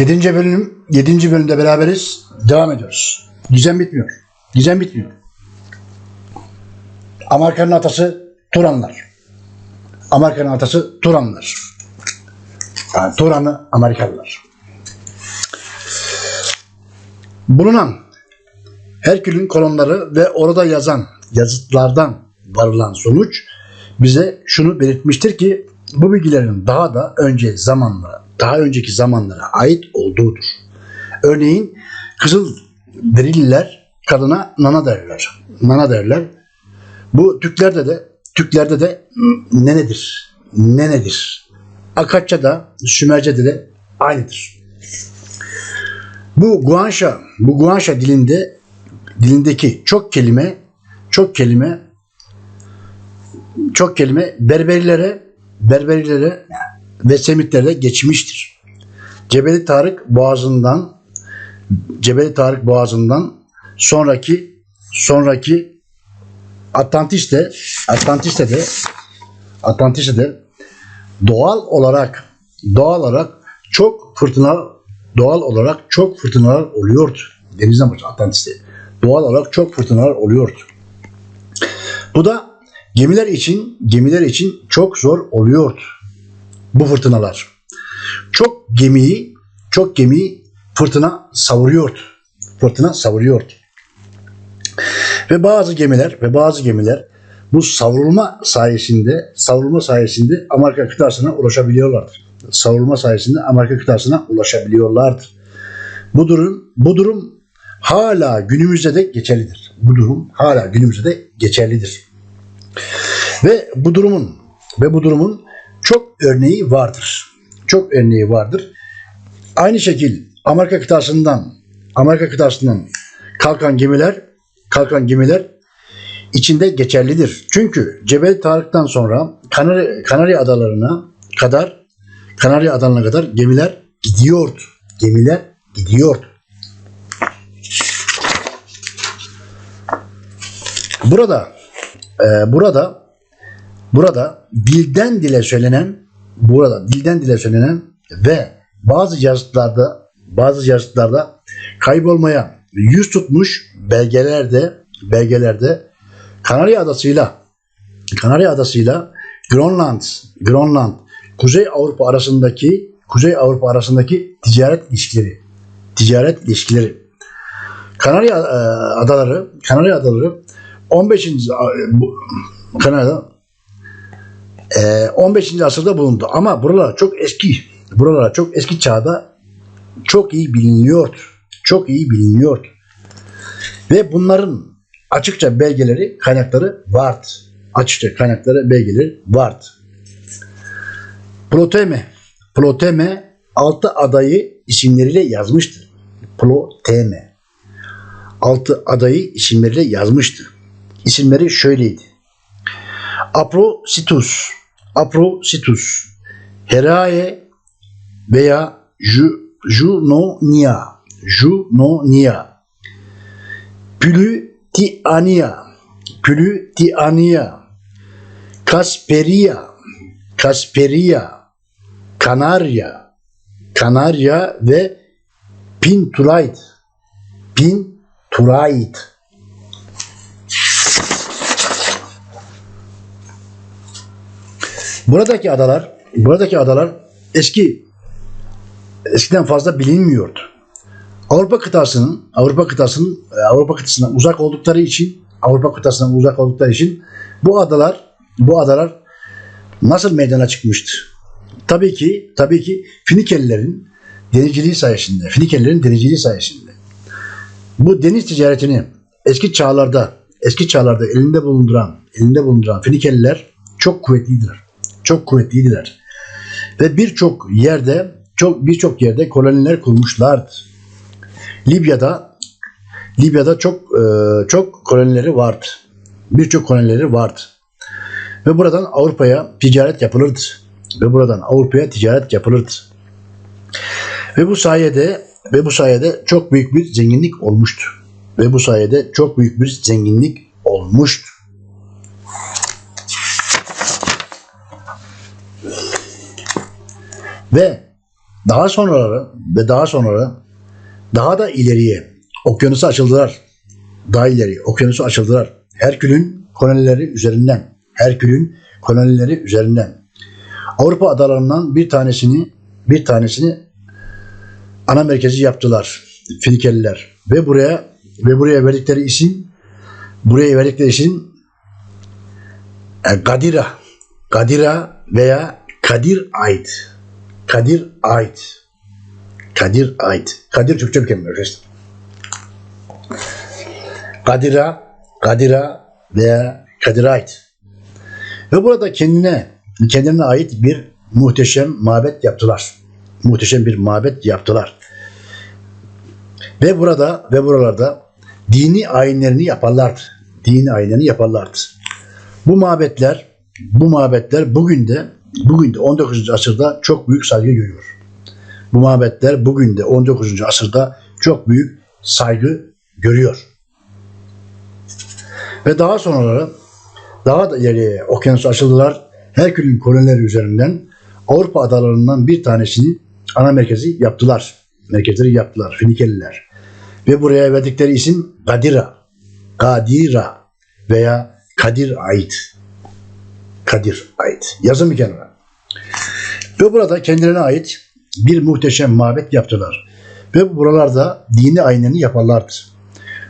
Yedinci bölüm, yedinci bölümde beraberiz. Devam ediyoruz. Gizem bitmiyor. Gizem bitmiyor. Amerika'nın atası Turanlar. Amerika'nın atası Turanlar. Yani Turanlı Amerikalılar. Bulunan Herkül'ün kolonları ve orada yazan yazıtlardan varılan sonuç bize şunu belirtmiştir ki bu bilgilerin daha da önce zamanlara, daha önceki zamanlara ait olduğudur. Örneğin Kızıl Derililer kadına nana derler. Nana derler. Bu Türklerde de Türklerde de nenedir. Nenedir. Akatça'da, Sümerce'de de aynıdır. Bu Guanşa, bu Guanşa dilinde dilindeki çok kelime çok kelime çok kelime Berberilere Berberilere ve Semitlere geçmiştir. Cebeli Tarık Boğazı'ndan Cebeli Tarık Boğazı'ndan sonraki sonraki Atlantis'te Atlantis'te de Atlantis'te de doğal olarak doğal olarak çok fırtına doğal olarak çok fırtınalar oluyordu. Denizden başka Atlantis'te doğal olarak çok fırtınalar oluyordu. Bu da gemiler için gemiler için çok zor oluyordu. Bu fırtınalar. Çok gemiyi çok gemiyi fırtına savuruyordu. Fırtına savuruyordu. Ve bazı gemiler ve bazı gemiler bu savrulma sayesinde savrulma sayesinde Amerika kıtasına ulaşabiliyorlardı. Savrulma sayesinde Amerika kıtasına ulaşabiliyorlardı. Bu durum bu durum hala günümüzde de geçerlidir. Bu durum hala günümüzde de geçerlidir. Ve bu durumun ve bu durumun çok örneği vardır. Çok örneği vardır. Aynı şekil Amerika kıtasından Amerika kıtasından kalkan gemiler kalkan gemiler içinde geçerlidir. Çünkü Cebel Tarık'tan sonra Kanarya, Kanarya Adalarına kadar Kanarya Adalarına kadar gemiler gidiyordu. Gemiler gidiyordu. Burada e, burada burada dilden dile söylenen burada dilden dile söylenen ve bazı yazıtlarda bazı yazıtlarda kaybolmaya yüz tutmuş belgelerde belgelerde Kanarya Adası'yla Kanarya Adası'yla Grönland Grönland Kuzey Avrupa arasındaki Kuzey Avrupa arasındaki ticaret ilişkileri ticaret ilişkileri Kanarya e, Adaları Kanarya Adaları 15. a- bu- Kanada e, 15. asırda bulundu ama buralar çok eski buralar çok eski çağda çok iyi biliniyor. Çok iyi biliniyor. Ve bunların açıkça belgeleri, kaynakları vardı. Açıkça kaynakları, belgeleri vardı. Ploteme, Ploteme altı adayı isimleriyle yazmıştı. Ploteme. Altı adayı isimleriyle yazmıştı. İsimleri şöyleydi. Aprositus, Aprositus, Herae veya Ju, Junonia, Junonia, Pülütiania, Pülütiania, Kasperia, Kasperia, Kanarya, Kanarya ve Pinturayt, Pinturayt. Buradaki adalar, buradaki adalar eski eskiden fazla bilinmiyordu. Avrupa kıtasının Avrupa kıtasının e, Avrupa kıtasından uzak oldukları için Avrupa kıtasından uzak oldukları için bu adalar bu adalar nasıl meydana çıkmıştı? Tabii ki tabii ki Finikelilerin denizciliği sayesinde, Finikelilerin denizciliği sayesinde. Bu deniz ticaretini eski çağlarda eski çağlarda elinde bulunduran elinde bulunduran Finikeliler çok kuvvetliydiler. Çok kuvvetliydiler. Ve birçok yerde çok birçok yerde koloniler kurmuşlardı. Libya'da Libya'da çok e, çok kolonileri vardı. Birçok kolonileri vardı. Ve buradan Avrupa'ya ticaret yapılırdı. Ve buradan Avrupa'ya ticaret yapılırdı. Ve bu sayede ve bu sayede çok büyük bir zenginlik olmuştu. Ve bu sayede çok büyük bir zenginlik olmuştu. Ve daha sonraları ve daha sonraları daha da ileriye okyanusa açıldılar. Daha ileri okyanusa açıldılar. Herkül'ün kolonileri üzerinden. Herkül'ün kolonileri üzerinden. Avrupa adalarından bir tanesini bir tanesini ana merkezi yaptılar Finikeliler ve buraya ve buraya verdikleri isim buraya verdikleri isim e, Gadira Gadira veya Kadir Ait Kadir Ait Kadir Ait Kadir Türkçe bir kelime. Kadira Kadira veya Kadir Ait ve burada kendine kendine ait bir muhteşem mabet yaptılar. Muhteşem bir mabet yaptılar. Ve burada ve buralarda dini ayinlerini yaparlardı. Dini ayinlerini yaparlardı. Bu mabetler bu mabetler bugün de bugün de 19. asırda çok büyük saygı görüyor. Bu mabetler bugün de 19. asırda çok büyük saygı görüyor. Ve daha sonra daha da ileriye okyanus açıldılar. Herkül'ün kolonileri üzerinden Avrupa adalarından bir tanesini ana merkezi yaptılar. Merkezleri yaptılar Finikeliler. Ve buraya verdikleri isim Gadira. Gadira veya Kadir Ait. Kadir Ait. Yazın bir kenara. Ve burada kendilerine ait bir muhteşem mabet yaptılar. Ve buralarda dini ayinlerini yaparlardı.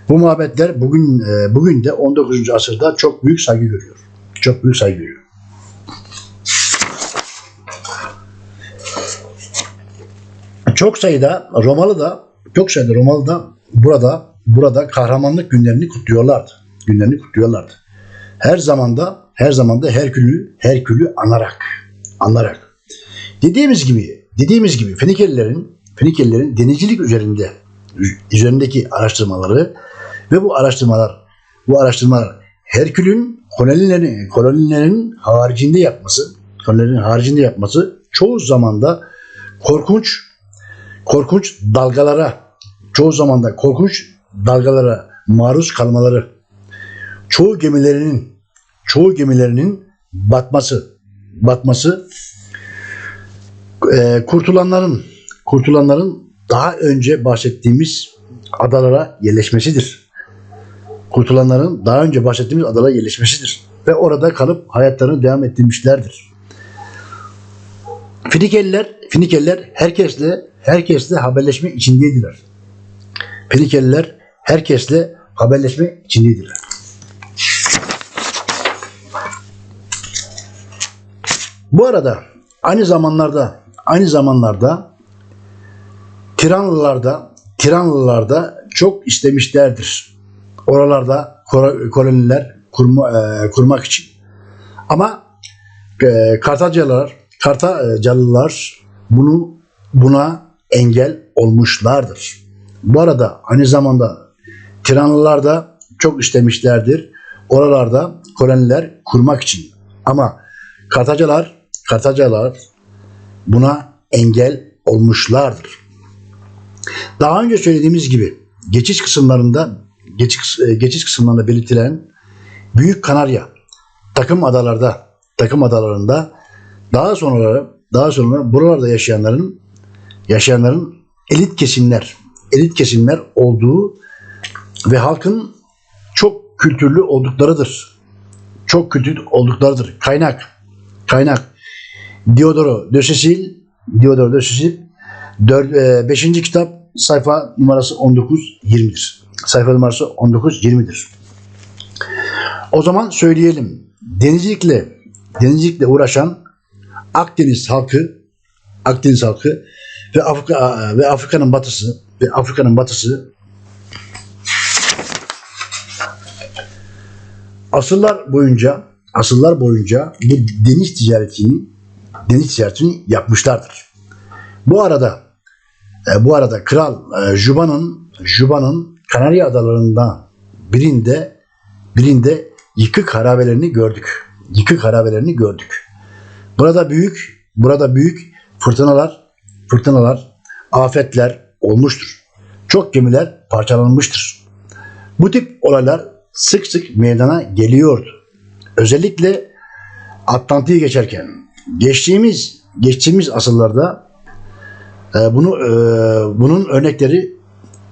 Bu mabetler bugün e, bugün de 19. asırda çok büyük saygı görüyor. Çok büyük saygı görüyor. Çok sayıda Romalı da çok sayıda Romalı da burada burada kahramanlık günlerini kutluyorlardı. Günlerini kutluyorlardı. Her zamanda her zamanda Herkül'ü Herkül'ü anarak anarak. Dediğimiz gibi dediğimiz gibi Fenikelilerin Fenikelilerin denizcilik üzerinde üzerindeki araştırmaları ve bu araştırmalar bu araştırmalar Herkül'ün kolonilerin kolonilerin haricinde yapması kolonilerin haricinde yapması çoğu zamanda korkunç korkunç dalgalara çoğu zamanda korkunç dalgalara maruz kalmaları çoğu gemilerinin çoğu gemilerinin batması batması e, kurtulanların kurtulanların daha önce bahsettiğimiz adalara yerleşmesidir. Kurtulanların daha önce bahsettiğimiz adalara yerleşmesidir. Ve orada kalıp hayatlarını devam ettirmişlerdir. Finikeliler, Finikeliler herkesle herkesle haberleşme içindeydiler. Finikeliler herkesle haberleşme içindeydiler. Bu arada aynı zamanlarda aynı zamanlarda Tiranlılarda Tiranlılarda çok istemişlerdir. Oralarda koloniler kurma, e, kurmak için. Ama e, Kartacalılar Kartacalılar bunu buna engel olmuşlardır. Bu arada aynı zamanda Tiranlılar da çok istemişlerdir. Oralarda koloniler kurmak için. Ama Kartacalar Kartacalar buna engel olmuşlardır. Daha önce söylediğimiz gibi geçiş kısımlarında geçiş, geçiş kısımlarında belirtilen Büyük Kanarya takım adalarda takım adalarında daha sonra daha sonra buralarda yaşayanların yaşayanların elit kesimler elit kesimler olduğu ve halkın çok kültürlü olduklarıdır. Çok kültürlü olduklarıdır. Kaynak kaynak Diodoro de Cecil Diodoro de Cecil 5. kitap sayfa numarası 19-20'dir. Sayfa numarası 19-20'dir. O zaman söyleyelim. Denizcilikle denizcilikle uğraşan Akdeniz halkı Akdeniz halkı ve Afrika ve Afrika'nın batısı ve Afrika'nın batısı asırlar boyunca asırlar boyunca bu deniz ticaretini deniz ticaretini yapmışlardır. Bu arada e, bu arada kral e, Juba'nın Juba'nın Kanarya adalarından birinde birinde yıkık harabelerini gördük. Yıkık harabelerini gördük. Burada büyük burada büyük fırtınalar fırtınalar, afetler olmuştur. Çok gemiler parçalanmıştır. Bu tip olaylar sık sık meydana geliyordu. Özellikle Atlantik'i geçerken geçtiğimiz geçtiğimiz asırlarda E, bunu e, bunun örnekleri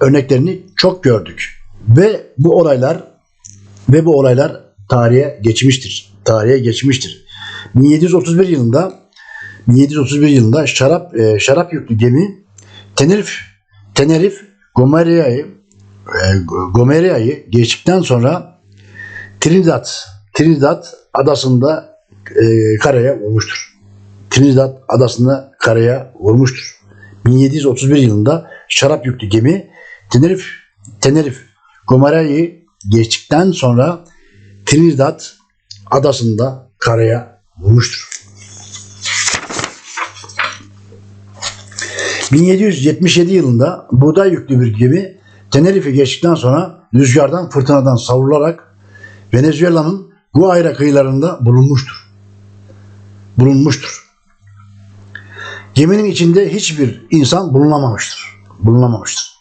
örneklerini çok gördük ve bu olaylar ve bu olaylar tarihe geçmiştir. Tarihe geçmiştir. 1731 yılında 1731 yılında şarap e, şarap yüklü gemi Tenerife Tenerife Gomeria'yı e, Gomeria'yı geçtikten sonra Trinidad Trinidad adasında e, karaya vurmuştur. Trinidad adasında karaya vurmuştur. 1731 yılında şarap yüklü gemi Tenerife Tenerife Gomeria'yı geçtikten sonra Trinidad adasında karaya vurmuştur. 1777 yılında buğday yüklü bir gemi Tenerife geçtikten sonra rüzgardan fırtınadan savrularak Venezuela'nın Guayra kıyılarında bulunmuştur. Bulunmuştur. Geminin içinde hiçbir insan bulunamamıştır. Bulunamamıştır.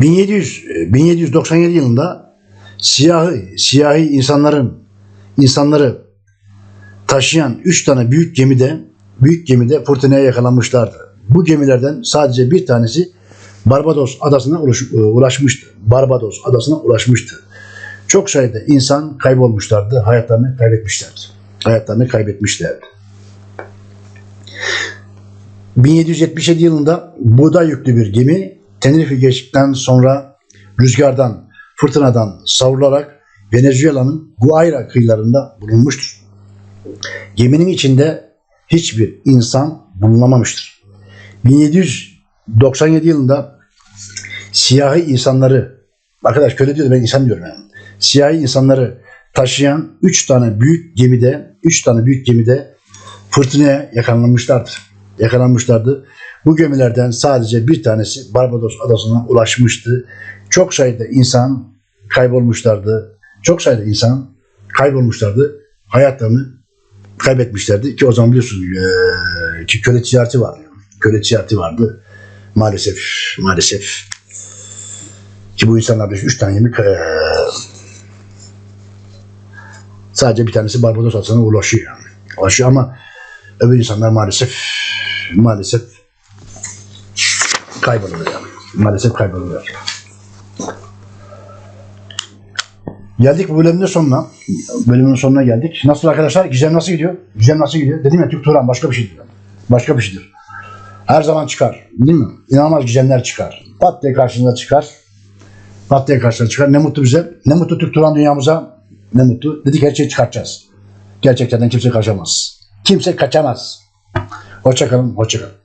1700 1797 yılında siyahi siyahi insanların insanları taşıyan 3 tane büyük gemide büyük gemide fırtınaya yakalanmışlardı. Bu gemilerden sadece bir tanesi Barbados adasına ulaş- ulaşmıştı. Barbados adasına ulaşmıştı. Çok sayıda insan kaybolmuşlardı, hayatlarını kaybetmişlerdi. Hayatlarını kaybetmişlerdi. 1777 yılında buğday yüklü bir gemi Tenerife geçtikten sonra rüzgardan, fırtınadan savrularak Venezuela'nın Guayra kıyılarında bulunmuştur. Geminin içinde hiçbir insan bulunamamıştır. 1797 yılında siyahi insanları, arkadaş köle diyor da ben insan diyorum yani. Siyahi insanları taşıyan 3 tane büyük gemide, 3 tane büyük gemide fırtınaya yakalanmışlardır. Yakalanmışlardı. Bu gemilerden sadece bir tanesi Barbados adasına ulaşmıştı. Çok sayıda insan kaybolmuşlardı. Çok sayıda insan kaybolmuşlardı. Hayatlarını kaybetmişlerdi ki o zaman biliyorsunuz eee, ki köle ticareti var. Köle ticareti vardı. Maalesef, maalesef ki bu insanlar da üç tane eee, sadece bir tanesi Barbados adasına ulaşıyor. Ulaşıyor ama öbür insanlar maalesef maalesef kayboluyor yani. Maalesef kayboluyor. Geldik bu bölümün sonuna. Bölümün sonuna geldik. Nasıl arkadaşlar? Gizem nasıl gidiyor? Gizem nasıl gidiyor? Dedim ya Türk Turan başka bir şeydir. Başka bir şeydir. Her zaman çıkar. Değil mi? İnanılmaz gizemler çıkar. Pat diye karşınıza çıkar. Pat diye karşınıza çıkar. Ne mutlu bize. Ne mutlu Türk Turan dünyamıza. Ne mutlu. Dedik her şeyi çıkartacağız. Gerçekten kimse kaçamaz. Kimse kaçamaz. Hoşçakalın. Hoşçakalın.